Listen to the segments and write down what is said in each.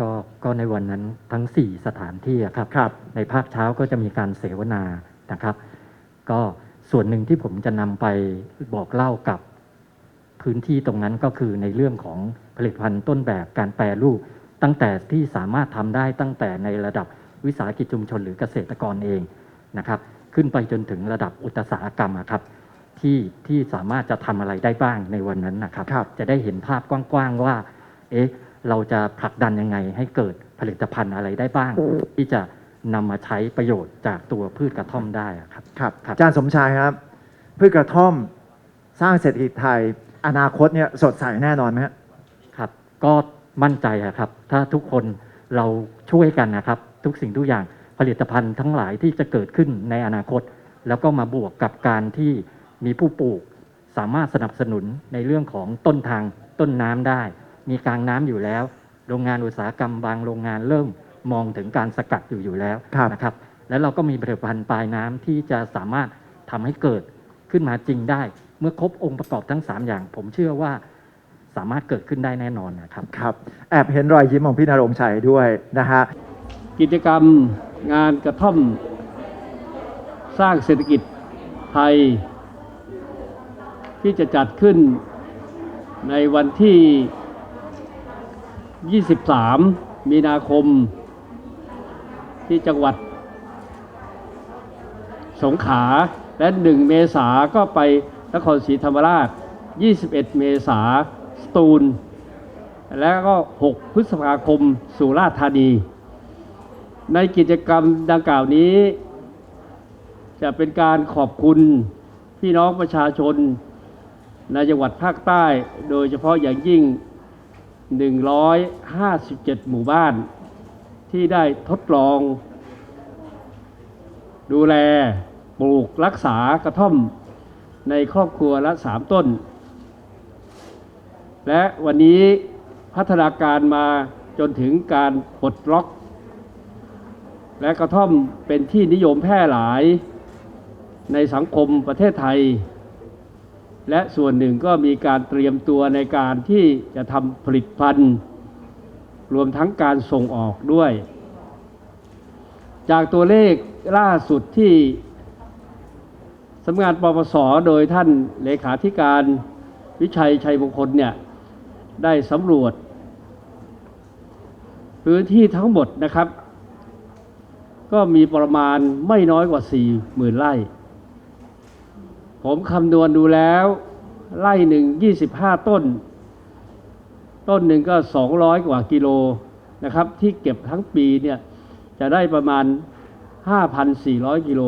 ก็ก็ในวันนั้นทั้ง 4 สถานที่อะครับครับในภาคเช้าก็จะมีการเสวนานะครับ ก็ส่วนหนึ่งที่ผมจะนำไปบอกเล่ากับพื้นที่ตรงนั้นก็คือในเรื่องของผลิตภัณฑ์ต้นแบบการแปรรูป ตั้งแต่ที่สามารถทำได้ตั้งแต่ในระดับวิสาหกิจชุมชนหรือเกษตรกรเองนะครับ ขึ้นไปจนถึงระดับอุตสาหกรรมอะครับที่ที่สามารถจะทำอะไรได้บ้างในวันนั้นนะครับครับจะได้เห็นภาพกว้างๆว่า เอ๊ะ เราจะผลักดันยังไงให้เกิดผลิตภัณฑ์อะไรได้บ้าง ที่จะนำมาใช้ประโยชน์จากตัวพืชกระท่อมได้อะครับครับครับอาจารย์สมชายครับ พืชกระท่อมสร้างเศรษฐกิจไทย อนาคตเนี่ยสดใสแน่นอนไหมฮะครับ ก็มั่นใจอะครับ ถ้าทุกคนเราช่วยกันนะครับ ทุกสิ่งทุกอย่างผลิตภัณฑ์ทั้งหลายที่จะเกิดขึ้นในอนาคต แล้วก็มาบวกกับการที่มีผู้ปลูก สามารถสนับสนุนในเรื่องของต้นทางต้นน้ำได้ มีกลางน้ำอยู่แล้ว โรงงานอุตสาหกรรมบางโรงงานเริ่มมองถึงการสกัดอยู่อยู่แล้วครับนะครับ แล้วเราก็มีผลิตภัณฑ์ปลายน้ำที่จะสามารถทำให้เกิดขึ้นมาจริงได้ เมื่อครบองค์ประกอบทั้ง 3 อย่าง ผมเชื่อว่าสามารถเกิดขึ้นได้แน่นอนนะครับครับแอบเห็นรอยยิ้มของพี่นรงค์ชัยด้วยนะฮะกิจกรรมงานกระท่อม สร้างเศรษฐกิจไทย ที่จะจัดขึ้นในวันที่ 23 มีนาคม ที่จังหวัด สงขลาและ 1 เมษาก็ไปนครศรีธรรมราช 21 เมษาสตูล แล้วก็ 6 พฤษภาคม สุราษฎร์ธานี ในกิจกรรมดังกล่าวนี้ จะเป็นการขอบคุณพี่น้องประชาชนในจังหวัดภาคใต้ โดยเฉพาะอย่างยิ่ง 157 หมู่บ้านที่ได้ทดลอง ดูแลปลูกรักษากระท่อมในครอบครัวละสามต้น และวันนี้พัฒนาการมาจนถึงการปลดล็อก และกระท่อมเป็นที่นิยมแพร่หลายในสังคมประเทศไทย และส่วนหนึ่งก็มีการเตรียมตัวในการที่จะทำผลิตภัณฑ์ รวมทั้งการส่งออกด้วย จากตัวเลขล่าสุดที่สำนักงานปปสโดยท่านเลขาธิการวิชัยชัยมงคลเนี่ยได้สำรวจ พื้นที่ทั้งหมดนะครับ ก็มีประมาณไม่น้อยกว่า 4 0,000ไร่ ผมคำนวณดูแล้วไร่หนึ่ง25ต้น ต้นหนึ่งก็200กว่ากิโลนะครับ ที่เก็บทั้งปีเนี่ยจะได้ประมาณ5,400กิโล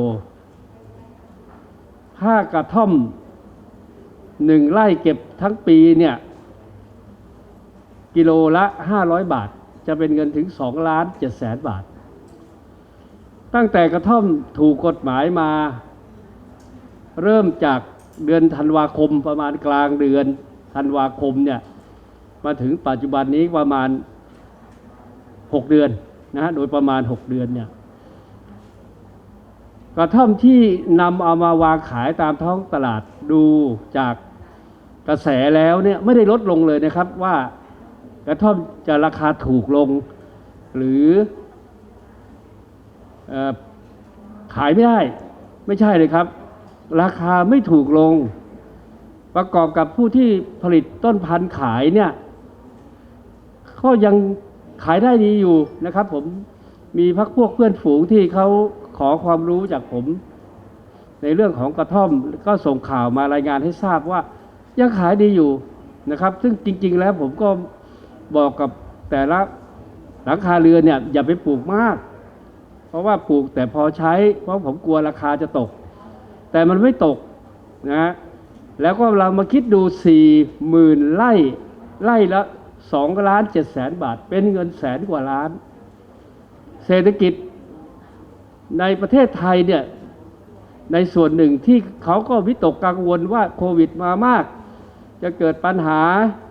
ถ้ากระท่อมหนึ่งไร่เก็บทั้งปีเนี่ยกิโลละ500บาท จะเป็นเงินถึง2ล้าน7แสนบาท ตั้งแต่กระท่อมถูกกฎหมายมา เริ่มจากเดือนธันวาคมประมาณกลางเดือนธันวาคมเนี่ยมาถึงปัจจุบันนี้ประมาณ 6 เดือนนะฮะโดยประมาณ 6 เดือนเนี่ยกระท่อมที่นำเอามาวางขายตามท้องตลาดดูจากกระแสแล้วเนี่ยไม่ได้ลดลงเลยนะครับว่ากระท่อมจะราคาถูกลง หรือเออขายไม่ได้ ไม่ใช่เลยครับ ราคาไม่ถูกลง ประกอบกับผู้ที่ผลิตต้นพันธุ์ขายเนี่ยก็ยังขายได้ดีอยู่นะครับ ผมมีพักพวกเพื่อนฝูงที่เขาขอความรู้จากผม ในเรื่องของกระท่อมก็ส่งข่าวมารายงานให้ทราบว่า ยังขายดีอยู่นะครับ ซึ่งจริง ๆ แล้วผมก็บอกกับแต่ละหลังคาเรือนเนี่ยอย่าไปปลูกมาก เพราะว่าปลูกแต่พอใช้ เพราะผมกลัวราคาจะตก แต่มันไม่ตกนะ แล้วก็เรามาคิดดูสี่หมื่นไร่ไร่ละสองล้านเจ็ดแสนบาท เป็นเงินแสนกว่าล้าน เศรษฐกิจในประเทศไทยเนี่ยในส่วนหนึ่งที่เขาก็วิตกกังวลว่าโควิดมามาก จะเกิดปัญหา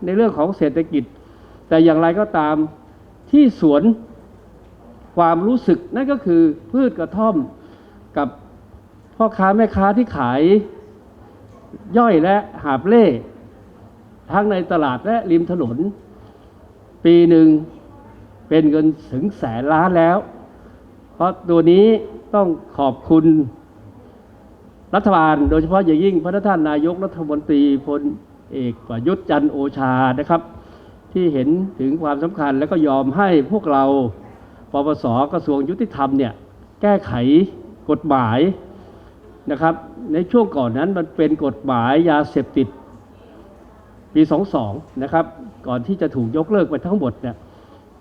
ในเรื่องของเศรษฐกิจ แต่อย่างไรก็ตามที่สวนความรู้สึกนั่นก็คือพืชกระท่อมกับ พ่อค้าแม่ค้าที่ขายย่อยและหาบเล่ทั้งในตลาดและริมถนน ปีหนึ่งเป็นเงินถึงแสนล้านแล้ว เพราะตัวนี้ต้องขอบคุณรัฐบาล โดยเฉพาะอย่างยิ่งพระท่านนายกรัฐมนตรีพลเอกประยุทธ์จันทร์โอชานะครับ ที่เห็นถึงความสำคัญและก็ยอมให้พวกเราปปสกระทรวงยุติธรรมเนี่ยแก้ไขกฎหมาย นะครับ ในช่วงก่อนนั้นมันเป็นกฎหมายยาเสพติดปี 22 นะครับ ก่อนที่จะถูกยกเลิกไปทั้งหมดเนี่ย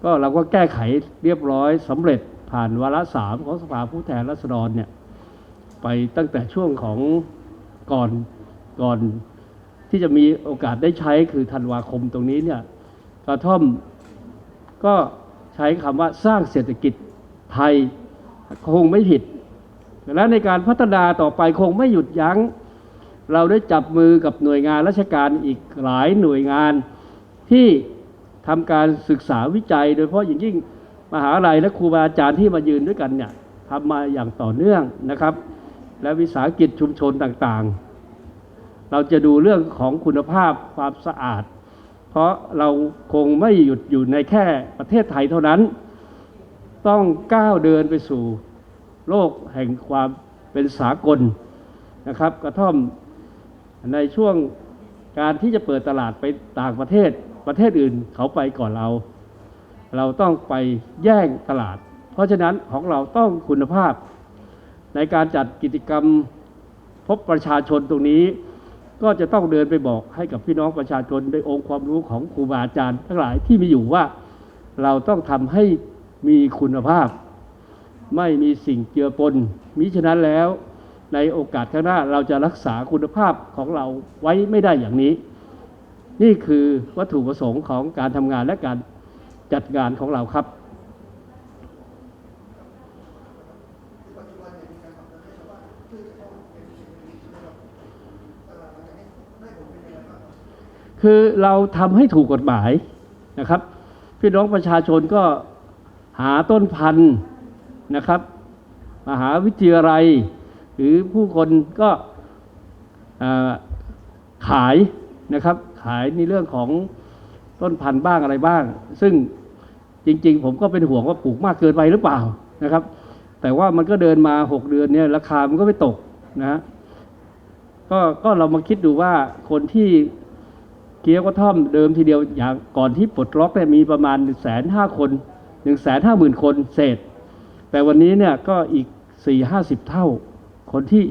ก็เราก็แก้ไขเรียบร้อยสำเร็จผ่านวาระสามของสภาผู้แทนราษฎรเนี่ยไปตั้งแต่ช่วงของก่อนก่อนที่จะมีโอกาสได้ใช้คือธันวาคมตรงนี้เนี่ยกระท่อมก็ใช้คำว่าสร้างเศรษฐกิจไทยคงไม่ผิด และในการพัฒนาต่อไปคงไม่หยุดยัง้ง เราได้จับมือกับหน่วยงานราชการอีกหลายหน่วยงานที่ทำการศึกษาวิจัย โดยเฉพาะอย่างยิ่งมหาลัยและครูบาอาจารย์ที่มายืนด้วยกันเนี่ยทำมาอย่างต่อเนื่องนะครับ และวิสาหกิจชุมชนต่างๆ เราจะดูเรื่องของคุณภาพความสะอาด เพราะเราคงไม่หยุดอยู่ในแค่ประเทศไทยเท่านั้น ต้องก้าวเดินไปสู่ โลกแห่งความเป็นสากลนะครับ กระท่อมในช่วงการที่จะเปิดตลาดไปต่างประเทศประเทศอื่นเขาไปก่อนเรา เราต้องไปแย่งตลาด เพราะฉะนั้นของเราต้องคุณภาพ ในการจัดกิจกรรมพบประชาชนตรงนี้ ก็จะต้องเดินไปบอกให้กับพี่น้องประชาชนด้วยองค์ความรู้ของครูบาอาจารย์ ทั้งหลายที่มีอยู่ว่าเราต้องทำให้มีคุณภาพ ไม่มีสิ่งเจือปนมิฉะนั้นแล้ว ในโอกาสข้างหน้าเราจะรักษาคุณภาพของเราไว้ไม่ได้อย่างนี้ นี่คือวัตถุประสงค์ของการทำงานและการจัดงานของเราครับคือเราทำให้ถูกกฎหมายนะครับ พี่น้องประชาชนก็หาต้นพันธุ์ นะครับ มหาวิทยาลัย หรือผู้คนก็ขายนะครับ ขายในเรื่องของต้นพันธุ์บ้างอะไรบ้าง ซึ่งจริง ๆ ผมก็เป็นห่วงว่าปลูกมากเกินไปหรือเปล่านะครับ แต่ว่ามันก็เดินมาหกเดือนเนี่ยราคามันก็ไม่ตกนะฮะก็ก็เรามาคิดดูว่าคนที่เกี๊ยวกระท่อมเดิมทีเดียวอย่างก่อนที่ปลดล็อกเนี่ยมีประมาณ1นึ่งแสนห้าคนหนึ่งแสนห้าหมื่นคนเศษ แต่วันนี้เนี่ยก็อีกสี่ห้าสิบเท่า คนที่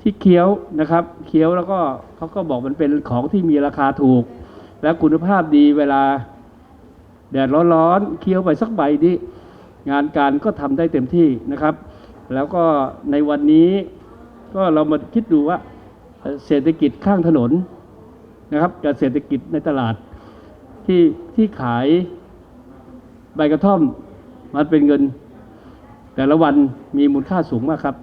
ที่เคี้ยวนะครับ เคี้ยวแล้วก็เขาก็บอกมันเป็นของที่มีราคาถูก และคุณภาพดีเวลา แดดร้อนๆเคี้ยวไปสักใบนี้งานการก็ทำได้เต็มที่นะครับ แล้วก็ในวันนี้ก็เรามาคิดดูว่าเอ่อเศรษฐกิจข้างถนนนะครับกับเศรษฐกิจในตลาดที่ที่ขายใบกระท่อมมันเป็นเงิน แต่ละวันมีมูลค่าสูงมากครับ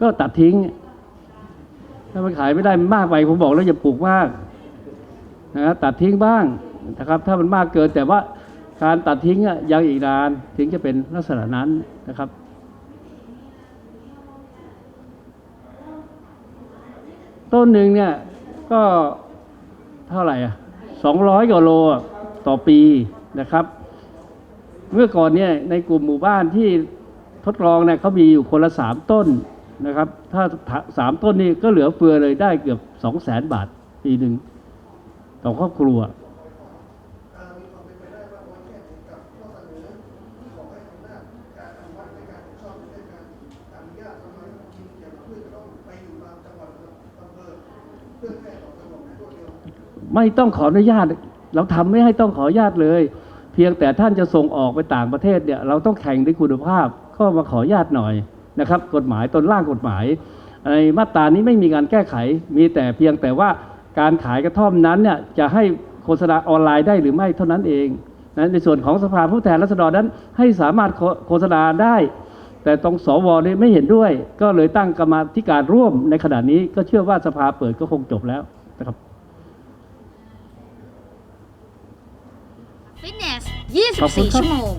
ก็ตัดทิ้ง ถ้ามันขายไม่ได้มันมากไปผมบอกแล้วอย่าปลูกมากนะครับตัดทิ้งบ้างนะครับ ถ้ามันมากเกินแต่ว่าการตัดทิ้งอะยังอีกนานถึงจะเป็นลักษณะนั้นนะครับ ต้นหนึ่งเนี่ยก็เท่าไหร่อะสองร้อยกว่าโลต่อปีนะครับ เมื่อก่อนเนี่ยในกลุ่มหมู่บ้านที่ทดลองเนี่ยเขามีอยู่คนละสามต้นนะครับ ถ้าสามต้นนี่ก็เหลือเฟือเลยได้เกือบสองแสนบาทปีหนึ่งต่อครอบครัว ไม่ต้องขออนุญาต เราทำไม่ให้ต้องขออนุญาตเลย เพียงแต่ท่านจะส่งออกไปต่างประเทศเนี่ยเราต้องแข่งด้วยคุณภาพก็มาขออนุญาตหน่อยนะครับกฎหมายตนร่างกฎหมายในมาตรานี้ไม่มีการแก้ไข มีแต่เพียงแต่ว่าการขายกระท่อมนั้นเนี่ยจะให้โฆษณาออนไลน์ได้หรือไม่เท่านั้นเองนะในส่วนของสภาผู้แทนราษฎรนั้นให้สามารถโฆษณาได้ แต่ตรงสวนี่ไม่เห็นด้วย ก็เลยตั้งกรรมาธิการร่วมในขณะนี้ก็เชื่อว่าสภาเปิดก็คงจบแล้วนะครับ ฟิตเนส ขอบคุณ 24ครับชั่วโมง